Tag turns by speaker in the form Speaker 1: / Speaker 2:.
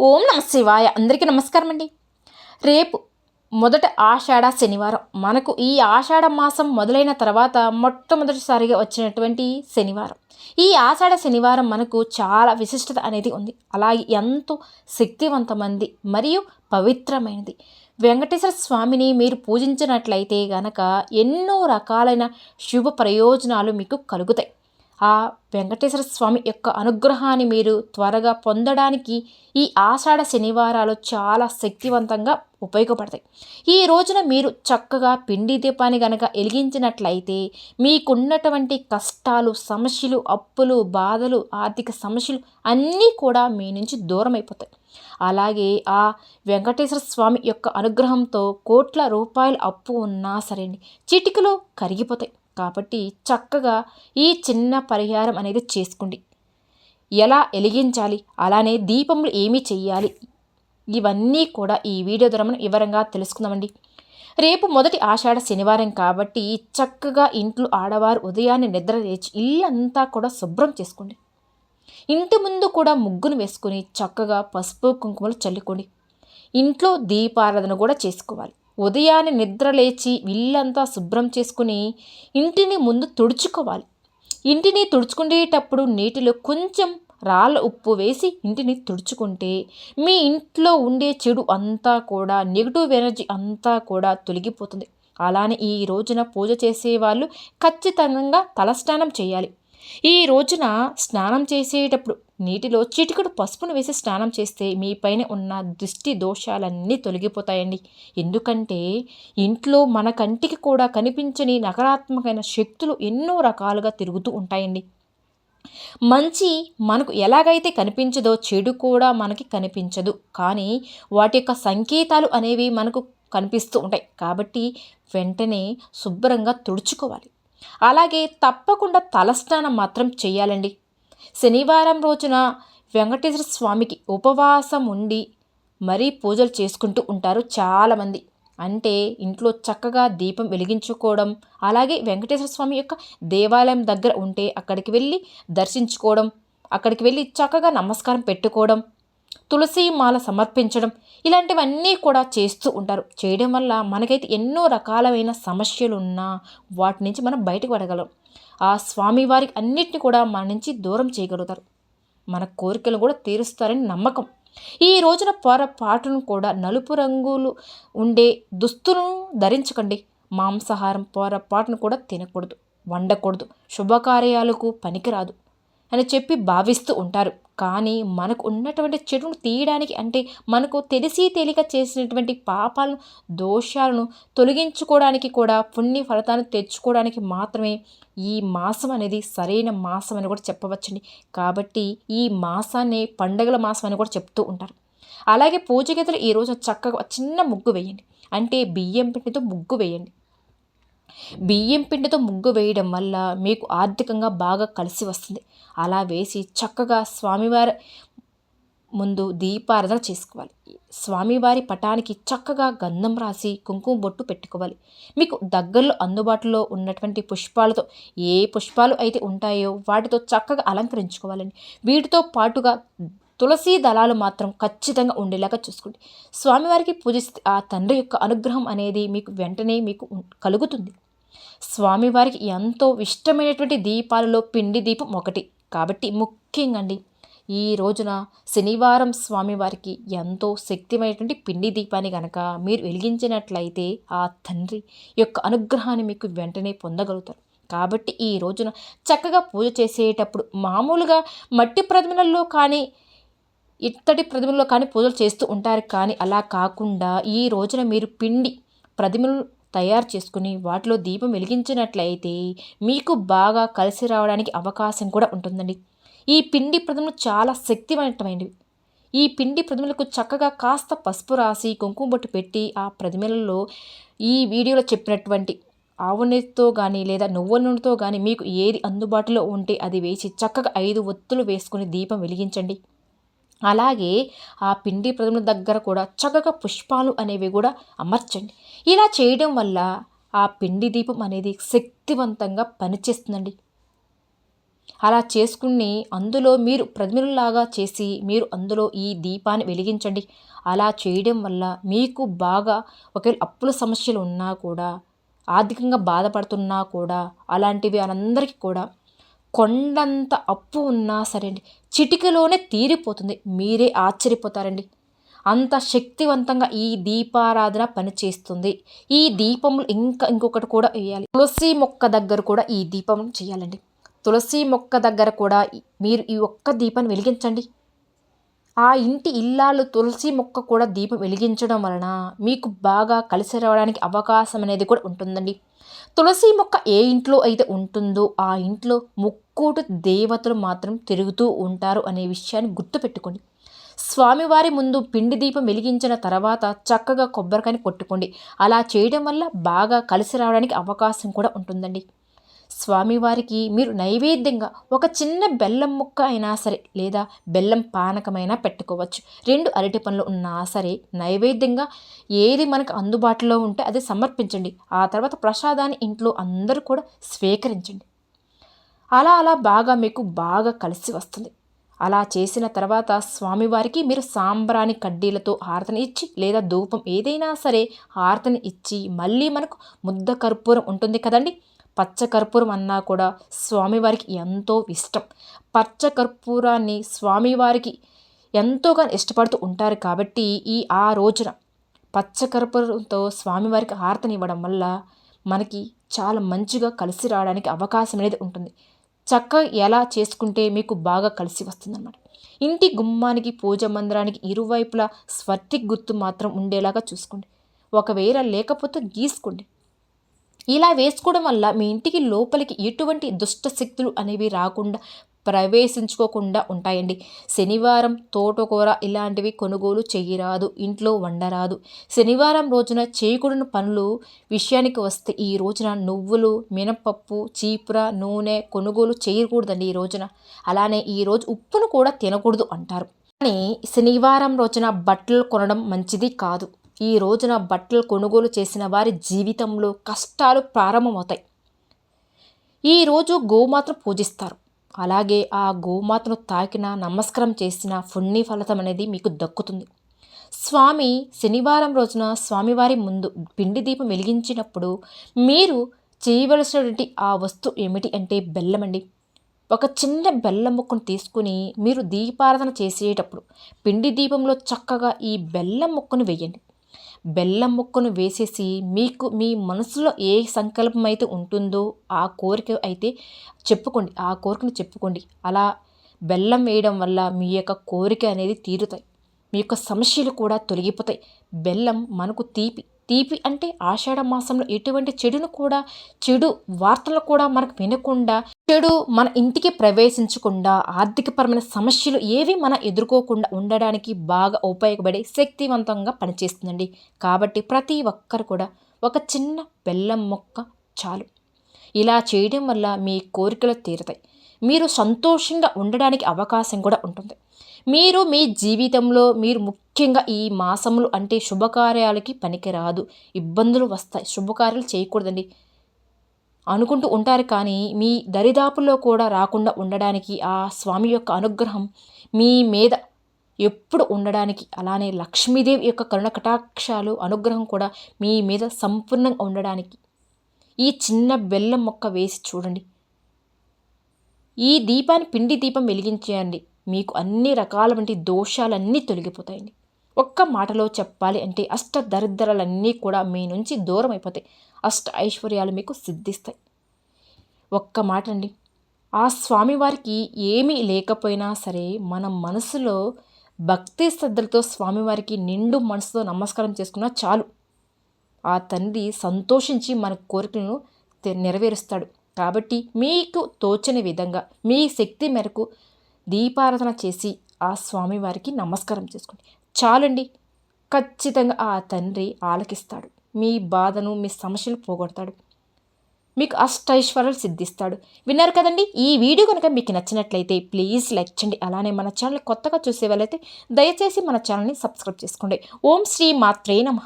Speaker 1: ఓం నమ శివాయ. అందరికీ నమస్కారం అండి. రేపు మొదట ఆషాఢ శనివారం. మనకు ఈ ఆషాఢ మాసం మొదలైన తర్వాత మొట్టమొదటిసారిగా వచ్చినటువంటి శనివారం. ఈ ఆషాఢ శనివారం మనకు చాలా విశిష్టత అనేది ఉంది. అలాగే ఎంతో శక్తివంతమంది మరియు పవిత్రమైనది. వెంకటేశ్వర స్వామిని మీరు పూజించినట్లయితే గనక ఎన్నో రకాలైన శుభ ప్రయోజనాలు మీకు కలుగుతాయి. ఆ వెంకటేశ్వర స్వామి యొక్క అనుగ్రహాన్ని మీరు త్వరగా పొందడానికి ఈ ఆషాఢ శనివారాలు చాలా శక్తివంతంగా ఉపయోగపడతాయి. ఈ రోజున మీరు చక్కగా పిండి దీపాన్ని గనక వెలిగించినట్లయితే మీకున్నటువంటి కష్టాలు సమస్యలు అప్పులు బాధలు ఆర్థిక సమస్యలు అన్నీ కూడా మీ నుంచి దూరం అయిపోతాయి అలాగే ఆ వెంకటేశ్వర స్వామి యొక్క అనుగ్రహంతో కోట్ల రూపాయల అప్పు ఉన్నా సరే చిటికలో కరిగిపోతాయి. కాబట్టి చక్కగా ఈ చిన్న పరిహారం అనేది చేసుకోండి. ఎలా వెలిగించాలి? అలానే దీపములు ఏమి చెయ్యాలి? ఇవన్నీ కూడా ఈ వీడియో ద్వారా మనం వివరంగా తెలుసుకుందామండి. రేపు మొదటి ఆషాఢ శనివారం కాబట్టి చక్కగా ఇంట్లో ఆడవారు ఉదయాన్నే నిద్ర లేచి ఇల్లంతా కూడా శుభ్రం చేసుకోండి. ఇంటి ముందు కూడా ముగ్గును వేసుకొని చక్కగా పసుపు కుంకుమలు చల్లుకోండి. ఇంట్లో దీపారాధన కూడా చేసుకోవాలి. ఉదయాన్నే నిద్ర లేచి ఇల్లంతా శుభ్రం చేసుకుని ఇంటిని ముందు తుడుచుకోవాలి. ఇంటిని తుడుచుకునేటప్పుడు నీటిలో కొంచెం రాళ్ళ ఉప్పు వేసి ఇంటిని తుడుచుకుంటే మీ ఇంట్లో ఉండే చెడు అంతా కూడా నెగిటివ్ ఎనర్జీ అంతా కూడా తొలగిపోతుంది. అలానే ఈ రోజున పూజ చేసేవాళ్ళు ఖచ్చితంగా తలస్నానం చేయాలి. ఈ రోజున స్నానం చేసేటప్పుడు నీటిలో చిటికడు పసుపును వేసి స్నానం చేస్తే మీ పైన ఉన్న దృష్టి దోషాలన్నీ తొలగిపోతాయండి. ఎందుకంటే ఇంట్లో మన కంటికి కూడా కనిపించని నకారాత్మకమైన శక్తులు ఎన్నో రకాలుగా తిరుగుతూ ఉంటాయండి. మంచి మనకు ఎలాగైతే కనిపించదో చెడు కూడా మనకి కనిపించదు. కానీ వాటి యొక్క సంకేతాలు అనేవి మనకు కనిపిస్తూ ఉంటాయి. కాబట్టి వెంటనే శుభ్రంగా తుడుచుకోవాలి. అలాగే తప్పకుండా తలస్నానం మాత్రం చేయాలండి. శనివారం రోజున వెంకటేశ్వర స్వామికి ఉపవాసం ఉండి మరీ పూజలు చేసుకుంటూ ఉంటారు చాలామంది. అంటే ఇంట్లో చక్కగా దీపం వెలిగించుకోవడం అలాగే వెంకటేశ్వర స్వామి యొక్క దేవాలయం దగ్గర ఉంటే అక్కడికి వెళ్ళి దర్శించుకోవడం అక్కడికి వెళ్ళి చక్కగా నమస్కారం పెట్టుకోవడం తులసి మాల సమర్పించడం ఇలాంటివన్నీ కూడా చేస్తూ ఉంటారు. చేయడం వల్ల మనకైతే ఎన్నో రకాలైన సమస్యలు ఉన్నా వాటి నుంచి మనం బయటకు పడగలం ఆ స్వామివారికి అన్నిటిని కూడా మన నుంచి దూరం చేయగలుగుతారు. మన కోరికలు కూడా తీరుస్తారని నమ్మకం. ఈ రోజున పొరపాటును కూడా నలుపు రంగులు ఉండే దుస్తులను ధరించకండి. మాంసాహారం పొరపాటును కూడా తినకూడదు వండకూడదు. శుభకార్యాలకు పనికిరాదు. అని చెప్పి భావిస్తూ ఉంటారు. కానీ మనకు ఉన్నటువంటి చెడును తీయడానికి అంటే మనకు తెలిసి తేలిక చేసినటువంటి పాపాలను దోషాలను తొలగించుకోవడానికి కూడా పుణ్య ఫలితాన్ని తెచ్చుకోవడానికి మాత్రమే ఈ మాసం అనేది సరైన మాసం అని కూడా చెప్పవచ్చండి. కాబట్టి ఈ మాసాన్ని పండగల మాసం అని కూడా చెప్తూ ఉంటారు. అలాగే పూజ గదులు ఈరోజు చక్కగా చిన్న ముగ్గు వేయండి. అంటే బియ్యం పిండితో ముగ్గు వేయండి. బియ్యం పిండితో ముగ్గు వేయడం వల్ల మీకు ఆర్థికంగా బాగా కలిసి వస్తుంది. అలా వేసి చక్కగా స్వామివారి ముందు దీపారాధన చేసుకోవాలి. స్వామివారి పటానికి చక్కగా గంధం రాసి కుంకుమ బొట్టు పెట్టుకోవాలి. మీకు దగ్గరలో అందుబాటులో ఉన్నటువంటి పుష్పాలతో ఏ పుష్పాలు అయితే ఉంటాయో వాటితో చక్కగా అలంకరించుకోవాలండి. వీటితో పాటుగా తులసి దళాలు మాత్రం ఖచ్చితంగా ఉండేలాగా చూసుకోండి. స్వామివారికి పూజిస్తే ఆ తండ్రి యొక్క అనుగ్రహం అనేది మీకు వెంటనే మీకు కలుగుతుంది. స్వామివారికి ఎంతో ఇష్టమైనటువంటి దీపాలలో పిండి దీపం ఒకటి. కాబట్టి ముఖ్యంగా అండి ఈ రోజున శనివారం స్వామివారికి ఎంతో శక్తిమైనటువంటి పిండి దీపాన్ని కనుక మీరు వెలిగించినట్లయితే ఆ తండ్రి యొక్క అనుగ్రహాన్ని మీకు వెంటనే పొందగలుగుతారు. కాబట్టి ఈ రోజున చక్కగా పూజ చేసేటప్పుడు మామూలుగా మట్టి ప్రతిమలలో కానీ ఇత్తడి ప్రతిమల్లో కానీ పూజలు చేస్తూ ఉంటారు. కానీ అలా కాకుండా ఈ రోజున మీరు పిండి ప్రతిమలు తయారు చేసుకుని వాటిలో దీపం వెలిగించినట్లయితే మీకు బాగా కలిసి రావడానికి అవకాశం కూడా ఉంటుందండి. ఈ పిండి ప్రతిమలు చాలా శక్తివంతమైనవి ఈ పిండి ప్రతిమలకు చక్కగా కాస్త పసుపు రాసి కుంకుమ బొట్టు పెట్టి ఆ ప్రతిమలలో ఈ వీడియోలో చెప్పినటువంటి ఆవు నెయ్యితో కానీ లేదా నువ్వుల నూనెతో కానీ మీకు ఏది అందుబాటులో ఉంటే అది వేసి చక్కగా ఐదు ఒత్తులు వేసుకుని దీపం వెలిగించండి. అలాగే ఆ పిండి ప్రతిమ దగ్గర కూడా చక్కగా పుష్పాలు అనేవి కూడా అమర్చండి. ఇలా చేయడం వల్ల ఆ పిండి దీపం అనేది శక్తివంతంగా పనిచేస్తుందండి. అలా చేసుకుని అందులో మీరు ప్రతిమలాగా చేసి మీరు అందులో ఈ దీపాన్ని వెలిగించండి. అలా చేయడం వల్ల మీకు బాగా ఒకవేళ అప్పుల సమస్యలు ఉన్నా కూడా ఆర్థికంగా బాధపడుతున్నా కూడా అలాంటివి అందరికీ కూడా కొండంత అప్పు ఉన్నా సరే అండి చిటికలోనే తీరిపోతుంది. మీరే ఆశ్చర్యపోతారండి. అంత శక్తివంతంగా ఈ దీపారాధన పనిచేస్తుంది. ఈ దీపములు ఇంకా ఇంకొకటి కూడా వేయాలి. తులసి మొక్క దగ్గర కూడా ఈ దీపం చేయాలండి. తులసి మొక్క దగ్గర కూడా మీరు ఈ ఒక్క దీపాన్ని వెలిగించండి. ఆ ఇంటి ఇల్లాలు తులసి మొక్క కూడా దీపం వెలిగించడం వలన మీకు బాగా కలిసి రావడానికి అవకాశం అనేది కూడా ఉంటుందండి. తులసి మొక్క ఏ ఇంట్లో అయితే ఉంటుందో ఆ ఇంట్లో ముక్కోటి దేవతలు మాత్రం తిరుగుతూ ఉంటారు అనే విషయాన్ని గుర్తుపెట్టుకోండి. స్వామివారి ముందు పిండి దీపం వెలిగించిన తర్వాత చక్కగా కొబ్బరికాయని కొట్టుకోండి. అలా చేయడం వల్ల బాగా కలిసి రావడానికి అవకాశం కూడా ఉంటుందండి. స్వామివారికి మీరు నైవేద్యంగా ఒక చిన్న బెల్లం ముక్క అయినా సరే లేదా బెల్లం పానకమైనా పెట్టుకోవచ్చు. రెండు అరటి పనులు ఉన్నా సరే నైవేద్యంగా ఏది మనకు అందుబాటులో ఉంటే అది సమర్పించండి. ఆ తర్వాత ప్రసాదాన్ని ఇంట్లో అందరూ కూడా స్వీకరించండి. అలా అలా బాగా మీకు బాగా కలిసి వస్తుంది. అలా చేసిన తర్వాత స్వామివారికి మీరు సాంబ్రాణి కడ్డీలతో హారతని ఇచ్చి లేదా ధూపం ఏదైనా సరే హారతని ఇచ్చి మళ్ళీ మనకు ముద్ద కర్పూరం ఉంటుంది కదండి. పచ్చకర్పూరం అన్నా కూడా స్వామివారికి ఎంతో ఇష్టం. పచ్చకర్పూరాన్ని స్వామివారికి ఎంతోగా ఇష్టపడుతూ ఉంటారు కాబట్టి ఈ ఆ రోజున పచ్చకర్పూరంతో స్వామివారికి హారతనివ్వడం వల్ల మనకి చాలా మంచిగా కలిసి రావడానికి అవకాశం అనేది ఉంటుంది. చక్కగా ఎలా చేసుకుంటే మీకు బాగా కలిసి వస్తుందన్నమాట. ఇంటి గుమ్మానికి పూజ మందిరానికి ఇరువైపులా స్వర్టిక్ గుర్తు మాత్రం ఉండేలాగా చూసుకోండి. ఒకవేళ లేకపోతే గీసుకోండి. ఇలా వేసుకోవడం వల్ల మీ ఇంటికి లోపలికి ఎటువంటి దుష్ట శక్తులు అనేవి రాకుండా ప్రవేశించుకోకుండా ఉంటాయండి. శనివారం తోటకూర ఇలాంటివి కొనుగోలు చేయరాదు ఇంట్లో వండరాదు. శనివారం రోజున చేయకూడని పనులు విషయానికి వస్తే ఈ రోజున నువ్వులు మినపప్పు చీపుర నూనె కొనుగోలు చేయకూడదండి ఈ రోజున. అలానే ఈ రోజు ఉప్పును కూడా తినకూడదు అంటారు. కానీ శనివారం రోజున బట్టలు కొనడం మంచిది కాదు. ఈ రోజున బట్టలు కొనుగోలు చేసిన వారి జీవితంలో కష్టాలు ప్రారంభమవుతాయి. ఈరోజు గోమాతను పూజిస్తారు. అలాగే ఆ గోమాతను తాకిన నమస్కారం చేసిన పుణ్య ఫలితం అనేది మీకు దక్కుతుంది. స్వామి శనివారం రోజున స్వామివారి ముందు పిండి దీపం వెలిగించినప్పుడు మీరు చేయవలసినటువంటి ఆ వస్తువు ఏమిటి అంటే బెల్లం అండి. ఒక చిన్న బెల్లం ముక్కను తీసుకుని మీరు దీపారాధన చేసేటప్పుడు పిండి దీపంలో చక్కగా ఈ బెల్లం ముక్కను వేయండి. బెల్లం ముక్కను వేసేసి మీకు మీ మనసులో ఏ సంకల్పం అయితే ఉంటుందో ఆ కోరిక అయితే చెప్పుకోండి. ఆ కోరికను చెప్పుకోండి. అలా బెల్లం వేయడం వల్ల మీ యొక్క కోరిక అనేది తీరుతాయి. మీ యొక్క సమస్యలు కూడా తొలగిపోతాయి. బెల్లం మనకు తీపి. తీపి అంటే ఆషాఢ మాసంలో ఎటువంటి చెడును కూడా చెడు వార్తలు కూడా మనకు వినకుండా చెడు మన ఇంటికి ప్రవేశించకుండా ఆర్థికపరమైన సమస్యలు ఏవి మనం ఎదుర్కోకుండా ఉండడానికి బాగా ఉపయోగపడే శక్తివంతంగా పనిచేస్తుందండి. కాబట్టి ప్రతి ఒక్కరు కూడా ఒక చిన్న బెల్లం మొక్క చాలు. ఇలా చేయడం వల్ల మీ కోరికలు తీరుతాయి. మీరు సంతోషంగా ఉండడానికి అవకాశం కూడా ఉంటుంది. మీరు మీ జీవితంలో మీరు ముఖ్యంగా ఈ మాసములు అంటే శుభకార్యాలకి పనికిరాదు. ఇబ్బందులు వస్తాయి. శుభకార్యాలు చేయకూడదండి. అనుకుంటూ ఉంటారు కానీ మీ దరిదాపుల్లో కూడా రాకుండా ఉండడానికి ఆ స్వామి యొక్క అనుగ్రహం మీ మీద ఎప్పుడు ఉండడానికి అలానే లక్ష్మీదేవి యొక్క కరుణ కటాక్షాలు అనుగ్రహం కూడా మీ మీద సంపూర్ణంగా ఉండడానికి. ఈ చిన్న బెల్లం మొక్క వేసి చూడండి. ఈ దీపాన్ని పిండి దీపం వెలిగించేయండి. మీకు అన్ని రకాల వంటి దోషాలన్నీ తొలగిపోతాయండి. ఒక్క మాటలో చెప్పాలి అంటే అష్ట దరిద్రాలన్నీ కూడా మీ నుంచి దూరం అయిపోతాయి. అష్ట ఐశ్వర్యాలు మీకు సిద్ధిస్తాయి. ఒక్క మాట అండి ఆ స్వామివారికి ఏమీ లేకపోయినా సరే మన మనసులో భక్తి శ్రద్ధలతో స్వామివారికి నిండు మనసుతో నమస్కారం చేసుకున్నా చాలు. ఆ తండ్రి సంతోషించి మన కోరికలను నెరవేరుస్తాడు. కాబట్టి మీకు తోచని విధంగా మీ శక్తి మేరకు దీపారాధన చేసి ఆ స్వామివారికి నమస్కారం చేసుకోండి. చాలండి. ఖచ్చితంగా ఆ తండ్రి ఆలకిస్తాడు. మీ బాధను మీ సమస్యలు పోగొడతాడు. మీకు అష్టైశ్వర్యాలు సిద్ధిస్తాడు. విన్నారు కదండి? ఈ వీడియో కనుక మీకు నచ్చినట్లయితే ప్లీజ్ లైక్ చేయండి. అలానే మన ఛానల్ కొత్తగా చూసే వాళ్ళైతే దయచేసి మన ఛానల్ని సబ్స్క్రైబ్ చేసుకోండి. ఓం శ్రీ మాత్రే నమ.